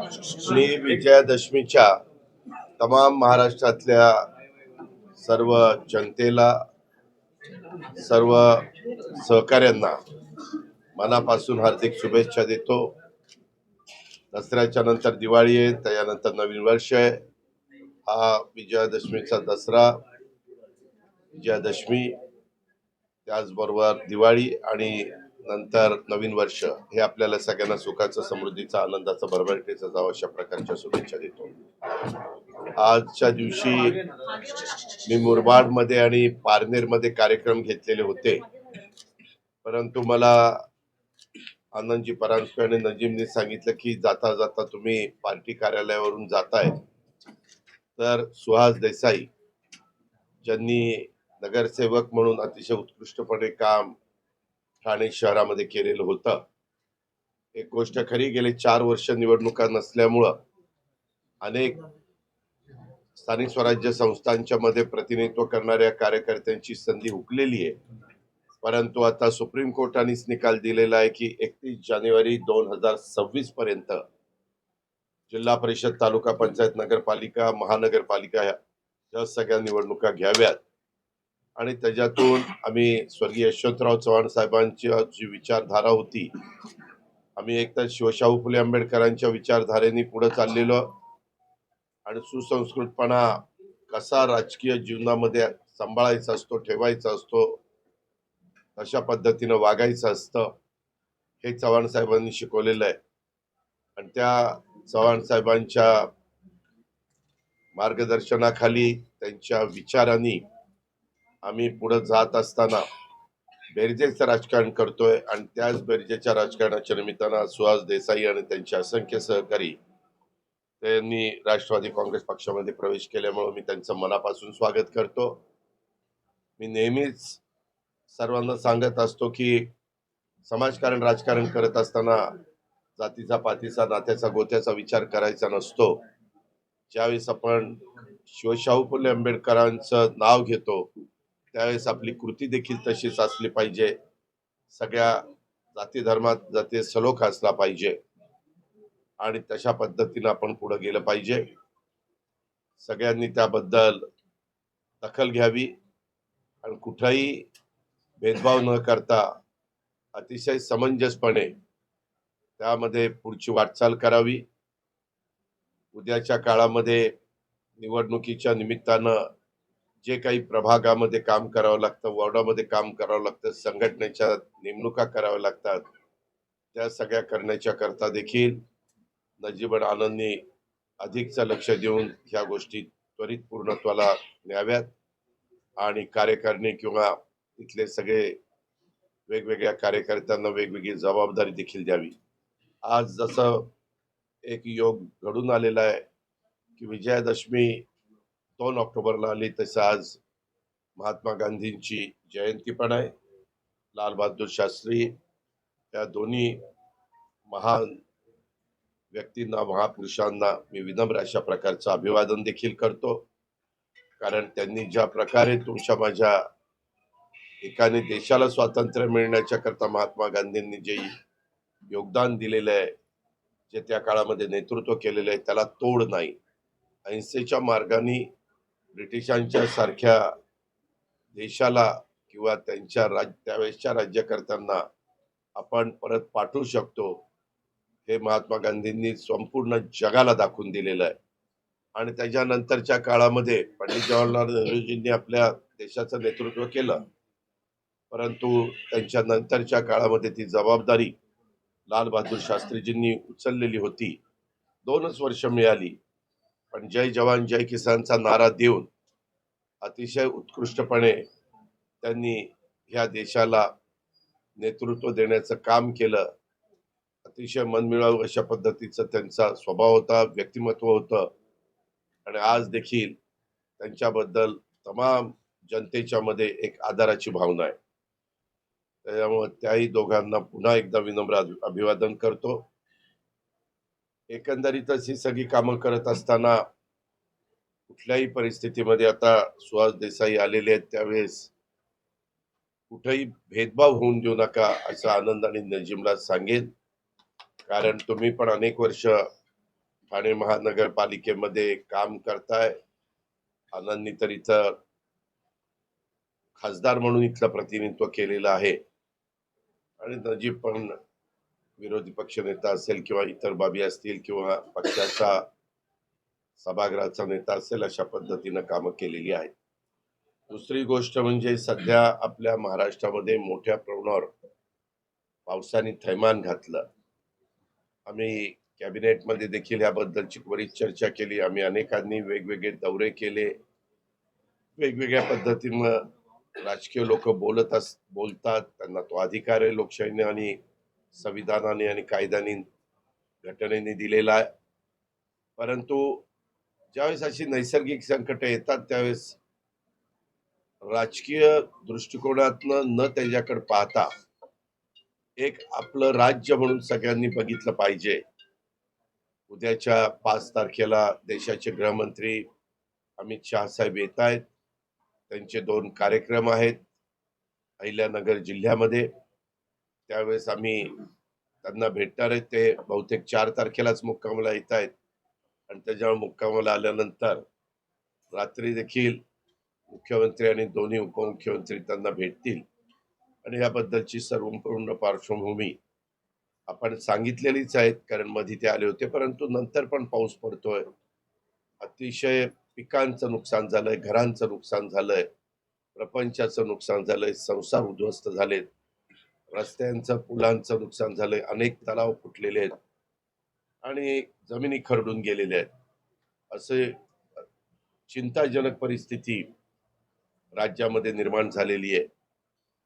मी विजयादशमीच्या तमाम महाराष्ट्रातल्या सर्व जनतेला सर्व सहकाऱ्यांना मनापासून हार्दिक शुभेच्छा देतो. दसऱ्याच्या नंतर दिवाळी आहे त्याच्यानंतर नवीन वर्ष आहे. हा विजयादशमीचा दसरा विजयादशमी त्याचबरोबर दिवाळी आणि नंतर नवीन वर्ष हे आपल्याला सगळ्यांना सुखाचं समृद्धीचा आनंदाचं भरभरटीचं जावं अशा प्रकारच्या शुभेच्छा देतो. आजच्या दिवशी मी मुरबाडमध्ये आणि पारनेरमध्ये कार्यक्रम घेतलेले होते. परंतु मला आनंदजी परांजपे आणि नजीमने सांगितलं की जाता जाता तुम्ही पार्टी कार्यालयावरून जाताय तर सुहास देसाई ज्यांनी नगरसेवक म्हणून अतिशय उत्कृष्टपणे काम ठाणे शहरामध्ये केलेलं होतं. एक गोष्ट खरी गेले चार वर्ष निवडणुका नसल्यामुळं अनेक स्थानिक स्वराज्य संस्थांच्या मध्ये प्रतिनिधित्व करणाऱ्या कार्यकर्त्यांची संधी हुकलेली आहे. परंतु आता सुप्रीम कोर्टानेच निकाल दिलेला आहे की एकतीस जानेवारी दोन हजार सव्वीस पर्यंत जिल्हा परिषद तालुका पंचायत नगरपालिका महानगरपालिका ह्या या सगळ्या निवडणुका घ्याव्यात. आणि त्याच्यातून आम्ही स्वर्गीय यशवंतराव चव्हाण साहेबांची जी विचारधारा होती आम्ही एकतर शिवशाहू फुले आंबेडकरांच्या विचारधारेने पुढे चाललेलो आणि सुसंस्कृतपणा कसा राजकीय जीवनामध्ये सांभाळायचा असतो ठेवायचा असतो अशा पद्धतीनं वागायचं असतं हे चव्हाण साहेबांनी शिकवलेलं आहे. आणि त्या चव्हाण साहेबांच्या मार्गदर्शनाखाली त्यांच्या विचारांनी आम्ही पुढे जात असताना बेरजेचं राजकारण करतोय आणि त्याच बेरजेच्या राजकारणाच्या निमित्तानं सुहास देसाई आणि त्यांचे असंख्य सहकारी त्यांनी राष्ट्रवादी काँग्रेस पक्षामध्ये प्रवेश केल्यामुळे मी त्यांचं मनापासून स्वागत करतो. मी नेहमीच सर्वांना सांगत असतो की समाजकारण राजकारण करत असताना जातीचा पातीचा नात्याचा गोत्याचा विचार करायचा नसतो. ज्यावेळेस आपण शिवशाहू फुले आंबेडकरांचं नाव घेतो त्यावेळेस आपली कृती देखील तशीच असली पाहिजे. सगळ्या जाती धर्मात जाते सलोख असला पाहिजे. आणि तशा पद्धतीनं आपण पुढे गेलं पाहिजे. सगळ्यांनी त्याबद्दल दखल घ्यावी. आणि कुठलाही भेदभाव न करता अतिशय समंजसपणे त्यामध्ये पुढची वाटचाल करावी. उद्याच्या काळामध्ये निवडणुकीच्या निमित्तानं जे काही प्रभागामध्ये काम करावं लागतं वॉर्डामध्ये काम करावं लागतं संघटनेच्या नेमणुका कराव्या लागतात त्या सगळ्या करण्याच्या करता देखील नजीबन आनंदने अधिकचं लक्ष देऊन ह्या गोष्टी त्वरित पूर्णत्वाला न्याव्यात आणि कार्यकारिणी किंवा इथले सगळे वेगवेगळ्या कार्यकर्त्यांना वेगवेगळी जबाबदारी देखील द्यावी. आज जसं एक योग घडून आलेला आहे की विजयादशमी दोन ऑक्टोबरला आली तसं आज महात्मा गांधींची जयंती पण आहे. लालबहादूर शास्त्री या दोन्ही महान व्यक्तींना महापुरुषांना मी विनम्र अशा प्रकारचं अभिवादन देखील करतो. कारण त्यांनी ज्या प्रकारे तुमच्या माझ्या एकाने देशाला स्वातंत्र्य मिळण्याच्या करता महात्मा गांधींनी जे योगदान दिलेलं आहे जे त्या काळामध्ये नेतृत्व केलेलं आहे त्याला तोड नाही. अहिंसेच्या मार्गाने ब्रिटिशांच्या सारख्या देशाला किंवा त्यांच्या राज त्यावेळेसच्या राज्यकर्त्यांना आपण परत पाठवू शकतो हे महात्मा गांधींनी संपूर्ण जगाला दाखवून दिलेलं आहे. आणि त्याच्यानंतरच्या काळामध्ये पंडित जवाहरलाल नेहरूजींनी आपल्या देशाचं नेतृत्व केलं. परंतु त्यांच्या नंतरच्या काळामध्ये ती जबाबदारी लाल बहादूर शास्त्रीजींनी उचललेली होती. दोनच वर्ष मिळाली. पण जय जवान जय किसानचा नारा देऊन अतिशय उत्कृष्टपणे त्यांनी ह्या देशाला नेतृत्व देण्याचं काम केलं. अतिशय मनमिळावू अशा पद्धतीचं त्यांचा स्वभाव होता व्यक्तिमत्व होतं. आणि आज देखील त्यांच्याबद्दल तमाम जनतेच्या मध्ये एक आदराची भावना आहे. त्यामुळे त्याही दोघांना पुन्हा एकदा विनम्र अभिवादन करतो. एकंदरीतच ही सगळी कामं करत असताना कुठल्याही परिस्थितीमध्ये आता सुहास देसाई आलेले आहेत त्यावेळेस कुठेही भेदभाव होऊन देऊ नका असं आनंद आणि नजीमला सांगेन. कारण तुम्ही पण अनेक वर्ष ठाणे महानगरपालिकेमध्ये काम करताय. आनंदनी तर इथं खासदार म्हणून इथलं प्रतिनिधित्व केलेलं आहे. आणि नजीब पण विरोधी पक्षनेता असेल किंवा इतर बाबी असतील किंवा पक्षाचा सभागृहाचा नेता असेल अशा पद्धतीनं कामं केलेली आहेत. दुसरी गोष्ट म्हणजे सध्या आपल्या महाराष्ट्रामध्ये मोठ्या प्रमाणावर पावसाने थैमान घातलं. आम्ही कॅबिनेटमध्ये देखील याबद्दलची बरीच चर्चा केली. आम्ही अनेकांनी वेगवेगळे दौरे केले. वेगवेगळ्या पद्धतीनं राजकीय लोक बोलत अस बोलतात. त्यांना तो अधिकार आहे लोकशाहीने आणि संविधानाने आणि कायद्याने घटनेने दिलेला आहे. परंतु ज्यावेळेस अशी नैसर्गिक संकट येतात त्यावेळेस राजकीय दृष्टिकोनातनं न त्याच्याकडे पाहता एक आपलं राज्य म्हणून सगळ्यांनी बघितलं पाहिजे. उद्याच्या पाच तारखेला देशाचे गृहमंत्री अमित शहा साहेब येत आहेत. त्यांचे दोन कार्यक्रम आहेत. अहिल्यानगर जिल्ह्यामध्ये त्यावेळेस आम्ही त्यांना भेटणार आहेत ते बहुतेक चार तारखेलाच मुक्कामाला येत आहेत. आणि त्याच्यावर मुक्कामाला आल्यानंतर रात्री देखील मुख्यमंत्री आणि दोन्ही उपमुख्यमंत्री त्यांना भेटतील. आणि याबद्दलची सर्वपूर्ण पार्श्वभूमी आपण सांगितलेलीच आहेत. कारण मध्ये ते आले होते. परंतु नंतर पण पाऊस पडतोय. अतिशय पिकांचं नुकसान झालंय. घरांचं नुकसान झालंय. प्रपंचाचं नुकसान झालंय. संसार उद्ध्वस्त झालेत. रस्त्यांचं पुलांचं नुकसान झालंय. अनेक तलाव फुटलेले आहेत. आणि जमिनी खरडून गेलेल्या आहेत. असे चिंताजनक परिस्थिती राज्यामध्ये निर्माण झालेली आहे.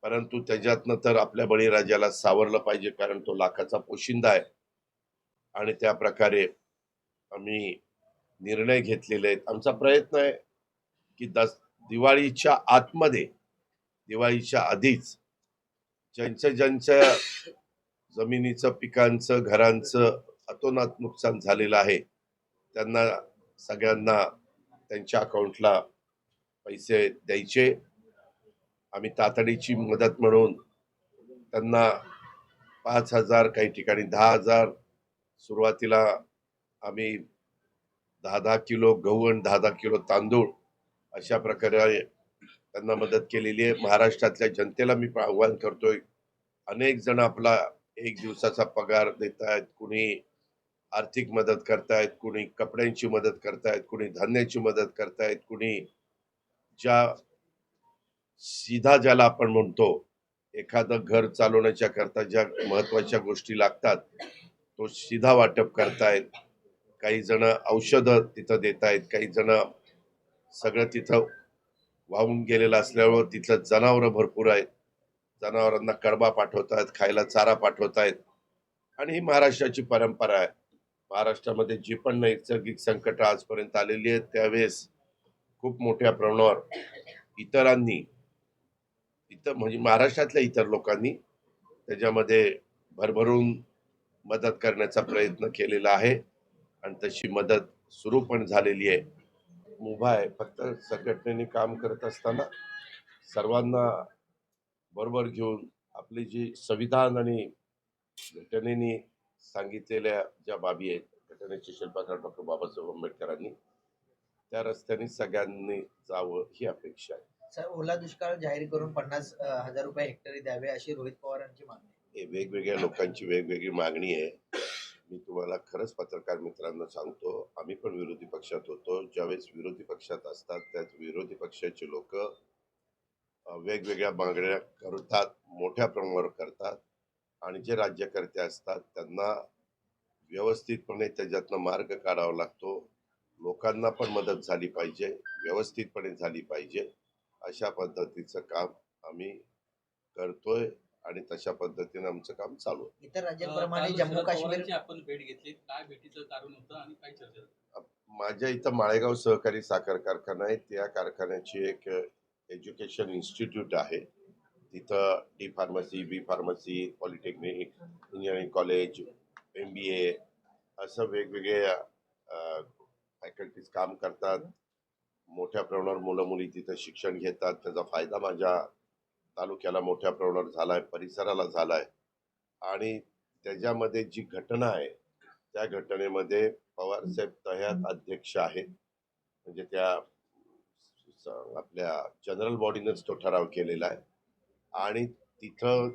परंतु त्याच्यातनं तर आपल्या बळीराजाला सावरलं पाहिजे कारण तो लाखाचा पोशिंदा आहे. आणि त्या प्रकारे आम्ही निर्णय घेतलेले आहेत. आमचा प्रयत्न आहे की दस दिवाळीच्या आतमध्ये दिवाळीच्या आधीच ज्यांच्या ज्यांच्या जमिनीचं पिकांचं घरांचं अतोनात नुकसान झालेलं आहे त्यांना सगळ्यांना त्यांच्या अकाउंटला पैसे द्यायचे. आम्ही तातडीची मदत म्हणून त्यांना पाच हजार काही ठिकाणी दहा हजार सुरुवातीला आम्ही दहा दहा किलो गहू आणि दहा दहा किलो तांदूळ अशा प्रकारे त्यांना मदत केलेली आहे. महाराष्ट्रातल्या जनतेला मी आव्हान करतोय. अनेक जण आपला एक दिवसाचा पगार देत आहेत कुणी आर्थिक मदत करतायत कुणी कपड्यांची मदत करतायत कुणी धान्याची मदत करतायत कुणी ज्या सीधा ज्याला आपण म्हणतो एखादं घर चालवण्याच्या करता ज्या महत्त्वाच्या गोष्टी लागतात तो सीधा वाटप करतायत. काही जण औषधं तिथं देत आहेत काही जण सगळं तिथं वाहून गेलेलं असल्यामुळं तिथलं जनावरं भरपूर आहेत. जनावरांना कडबा पाठवतायत खायला चारा पाठवतायत आणि ही महाराष्ट्राची परंपरा आहे. महाराष्ट्रामध्ये जी पण नैसर्गिक संकट आजपर्यंत आलेली आहेत त्यावेळेस खूप मोठ्या प्रमाणावर इतरांनी इतर म्हणजे महाराष्ट्रातल्या इतर लोकांनी त्याच्यामध्ये भरभरून मदत करण्याचा प्रयत्न केलेला आहे. आणि तशी मदत सुरू पण झालेली आहे. मुभा आहे. फक्त संघटनेने काम करत असताना सर्वांना बरोबर घेऊन आपली जी संविधान आणि घटनेने सांगितलेल्या ज्या बाबी आहेत घटनेचे शिल्पकार डॉक्टर बाबासाहेब आंबेडकरांनी त्या रस्त्याने सगळ्यांनी जावं ही अपेक्षा आहे. सर ओला दुष्काळ जाहीर करून पन्नास हजार रुपये हेक्टरी द्यावे अशी रोहित पवार यांची मागणी. हे वेगवेगळ्या लोकांची वेगवेगळी मागणी आहे. मी तुम्हाला खरंच पत्रकार मित्रांना सांगतो आम्ही पण विरोधी पक्षात होतो. ज्यावेळेस विरोधी पक्षात असतात त्याच विरोधी पक्षाचे लोक वेगवेगळ्या मागण्या करतात मोठ्या प्रमाणावर करतात आणि जे राज्यकर्ते असतात त्यांना व्यवस्थितपणे त्याच्यातनं मार्ग काढावा लागतो. लोकांना पण मदत झाली पाहिजे व्यवस्थितपणे झाली पाहिजे. अशा पद्धतीचं काम आम्ही करतोय. आणि तशा पद्धतीने आमचं काम चालू आहे. इतर राज्यांप्रमाणे जम्मू काश्मीर आपण भेट घेतली. काय भेटीचं कारण होतं आणि काय चर्चा झाली? माझ्या इथं माळेगाव सहकारी साखर कारखाना आहे. त्या कारखान्याची एक एज्युकेशन इन्स्टिट्यूट आहे. तिथं D pharmacy B pharmacy polytechnic engineering college M B A असं वेगवेगळे फॅकल्टीज काम करतात. मोठ्या प्रमाणावर मुलं मुली तिथं शिक्षण घेतात. त्याचा फायदा माझ्या तालुक्याला मोठ्या प्रमाणावर झाला आहे परिसराला झाला आहे आणि त्याच्यामध्ये जी घटना आहे त्या घटनेमध्ये पवारसाहेब तह्यात अध्यक्ष आहेत. म्हणजे त्या आपल्या जनरल बॉडीनंच तो ठराव केलेला आहे. आणि तिथं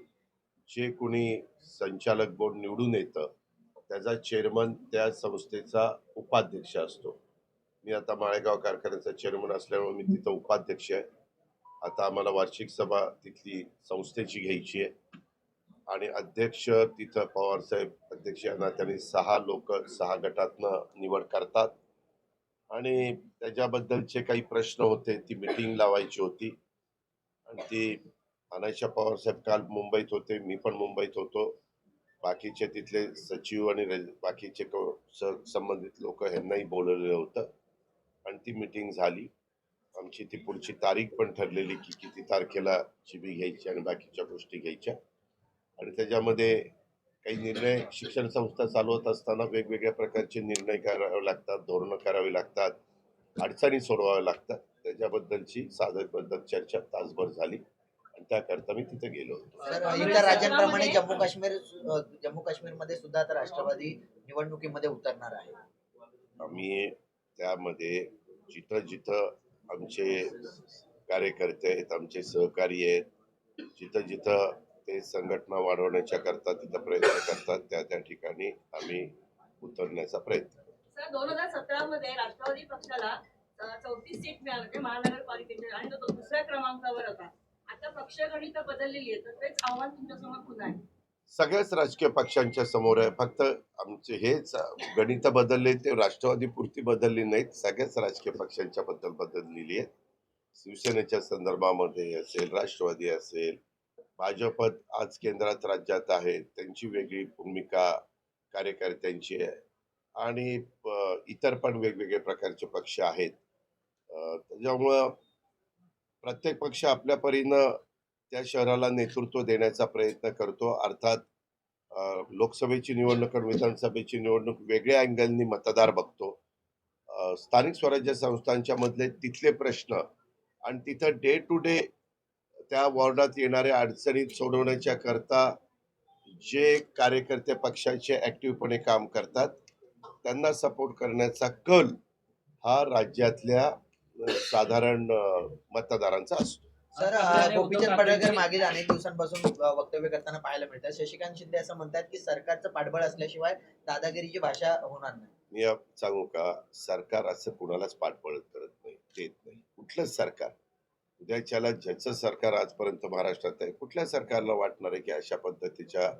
जे कोणी संचालक बोर्ड निवडून येतं त्याचा चेअरमन त्या संस्थेचा उपाध्यक्ष असतो. मी आता माळेगाव कारखान्याचा चेअरमन असल्यामुळे मी तिथं उपाध्यक्ष आहे. आता आम्हाला वार्षिक सभा तिथली संस्थेची घ्यायची आहे. आणि अध्यक्ष तिथं पवारसाहेब अध्यक्ष यांना त्यांनी सहा लोक सहा गटातनं निवड करतात. आणि त्याच्याबद्दलचे काही प्रश्न होते ती मिटिंग लावायची होती. आणि ती अनायशा पवारसाहेब काल मुंबईत होते मी पण मुंबईत होतो. बाकीचे तिथले सचिव आणि रे- बाकीचे क- स- संबंधित लोक ह्यांनाही बोलवलेलं होतं. आणि ती मिटिंग झाली. आमची ती पुढची तारीख पण ठरलेली की किती तारखेला शिबी घ्यायची आणि बाकीच्या गोष्टी घ्यायच्या. आणि त्याच्यामध्ये काही निर्णय शिक्षण संस्था चालवत असताना वेगवेगळ्या प्रकारचे निर्णय करावे लागतात धोरणं करावी लागतात अडचणी सोडवाव्या लागतात. त्याच्याबद्दलची साधकबद्दल चर्चा तासभर झाली आणि त्याकरता मी तिथे गेलो होतो. इतर राज्यांप्रमाणे जम्मू काश्मीर जम्मू काश्मीरमध्ये सुद्धा आता राष्ट्रवादी निवडणुकीमध्ये उतरणार आहे. आम्ही त्यामध्ये जिथं जिथं आमचे कार्यकर्ते आहेत आमचे सहकारी आहेत. जिथं जिथं ते संघटना वाढवण्याच्या करता तिथं प्रयत्न करतात त्या त्या ठिकाणी आम्ही उतरण्याचा प्रयत्न दोन हजार सतरा मध्ये राष्ट्रवादी पक्षाला चौतीस सीट मिळाली होते महानगरपालिकेचे आणि तो दुसऱ्या क्रमांकावर होता. आता पक्षगणित बदललेली आहे तर तेच आव्हान तुमच्यासमोर पुन्हा आहे. सगळ्याच राजकीय पक्षांच्या समोर आहे. फक्त आमचे हेच गणित बदलले ते राष्ट्रवादी पुरती बदलली नाहीत. सगळ्याच राजकीय पक्षांच्या बद्दल बदललेली आहेत. शिवसेनेच्या संदर्भामध्ये असेल राष्ट्रवादी असेल भाजपत आज केंद्रात राज्यात आहे. त्यांची वेगळी भूमिका कार्यकर्त्यांची आहे. आणि इतर पण वेगवेगळे प्रकारचे पक्ष आहेत. त्याच्यामुळं प्रत्येक पक्ष आपल्या परीनं त्या शहराला नेतृत्व देण्याचा प्रयत्न करतो. अर्थात लोकसभेची निवडणूक आणि विधानसभेची निवडणूक वेगळ्या अँगलनी मतदार बघतो. स्थानिक स्वराज्य संस्थांच्या मधले तिथले प्रश्न आणि तिथं डे टू डे त्या वॉर्डात येणाऱ्या अडचणी सोडवण्याच्या करता जे कार्यकर्ते पक्षाचे ॲक्टिव्हपणे काम करतात त्यांना सपोर्ट करण्याचा कल हा राज्यातल्या साधारण मतदारांचा असतो. सर गोपीचंद पडळकर मागील अनेक दिवसांपासून वक्तव्य करताना पाहायला मिळतात शशिकांत शिंदे असं म्हणतात की सरकारचं पाठबळ असल्याशिवाय दादागिरीची भाषा होणार नाही. मी अब सांगू का? सरकार असं कुणालाच पाठबळ करत नाही देत नाही. कुठलंच सरकार. उद्याच्याला ज्याचं सरकार आजपर्यंत महाराष्ट्रात आहे कुठल्या सरकारला वाटणार आहे की अशा पद्धतीच्या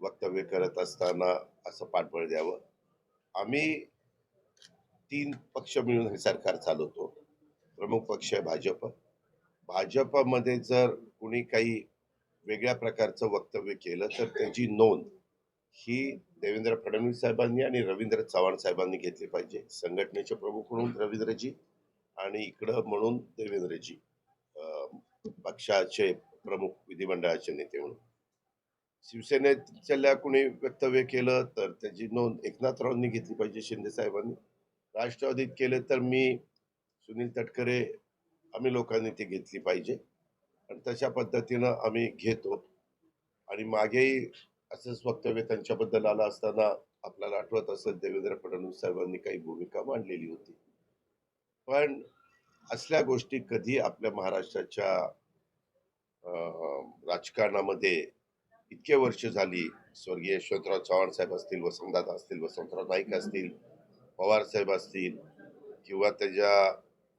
वक्तव्य करत असताना असं पाठबळ द्यावं? आम्ही तीन पक्ष मिळून हे सरकार चालवतो. प्रमुख पक्ष आहे भाजप. भाजपमध्ये जर कुणी काही वेगळ्या प्रकारचं वक्तव्य केलं तर त्याची नोंद ही देवेंद्र फडणवीस साहेबांनी आणि रवींद्र चव्हाण साहेबांनी घेतली पाहिजे. संघटनेचे प्रमुख म्हणून रवींद्रजी आणि इकडं म्हणून देवेंद्रजी पक्षाचे प्रमुख विधिमंडळाचे नेते म्हणून. शिवसेनेच्या कुणी वक्तव्य केलं तर त्याची नोंद एकनाथरावांनी घेतली पाहिजे शिंदे साहेबांनी. राष्ट्रवादीत केलं तर मी सुनील तटकरे आम्ही लोकांनी ती घेतली पाहिजे. आणि तशा पद्धतीनं आम्ही घेतो. आणि मागेही असंच वक्तव्य त्यांच्याबद्दल आलं असताना आपल्याला आठवत असं देवेंद्र फडणवीस साहेबांनी काही भूमिका मांडलेली होती. पण असल्या गोष्टी कधी आपल्या महाराष्ट्राच्या राजकारणामध्ये इतके वर्ष झाली स्वर्गीय यशवंतराव चव्हाण साहेब असतील वसंतदादा असतील वसंतराव नाईक असतील पवार साहेब असतील किंवा त्याच्या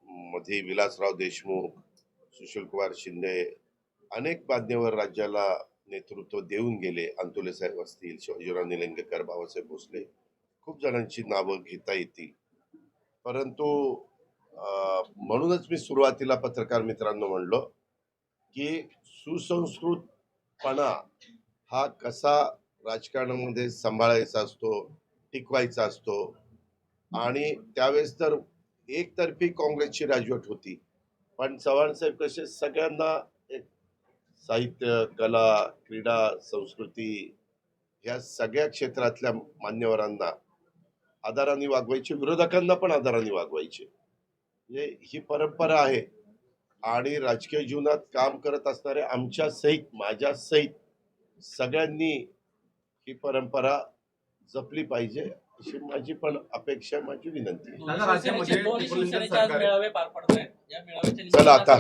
मध्ये विलासराव देशमुख सुशीलकुमार शिंदे अनेक मान्यवर राज्याला नेतृत्व देऊन गेले. अंतुले साहेब असतील शिवाजीराव निलंगेकर बाबासाहेब भोसले खूप जणांची नावं घेता येतील. परंतु म्हणूनच मी सुरुवातीला पत्रकार मित्रांनो म्हणलो की सुसंस्कृतपणा हा कसा राजकारणामध्ये सांभाळायचा असतो टिकवायचा असतो आणि त्यावेळेस तर एकतर्फी काँग्रेसची राजवट होती. पण चव्हाणसाहेब कसे सगळ्यांना एक साहित्य कला क्रीडा संस्कृती ह्या सगळ्या क्षेत्रातल्या मान्यवरांना आदाराने वागवायचे विरोधकांना पण आदराने वागवायचे. म्हणजे ही परंपरा आहे. आणि राजकीय जीवनात काम करत असणाऱ्या आमच्या सहित माझ्या सहित सगळ्यांनी ही परंपरा जपली पाहिजे. अशी माझी पण अपेक्षा माझी विनंती आहे. दादा, राज्यामध्ये शिवसेनेचे दोन टिपूल शिवसेनेचे आज सरकार- मेळावे पार पडत आहेत या मेळाव्याच्या चला आता.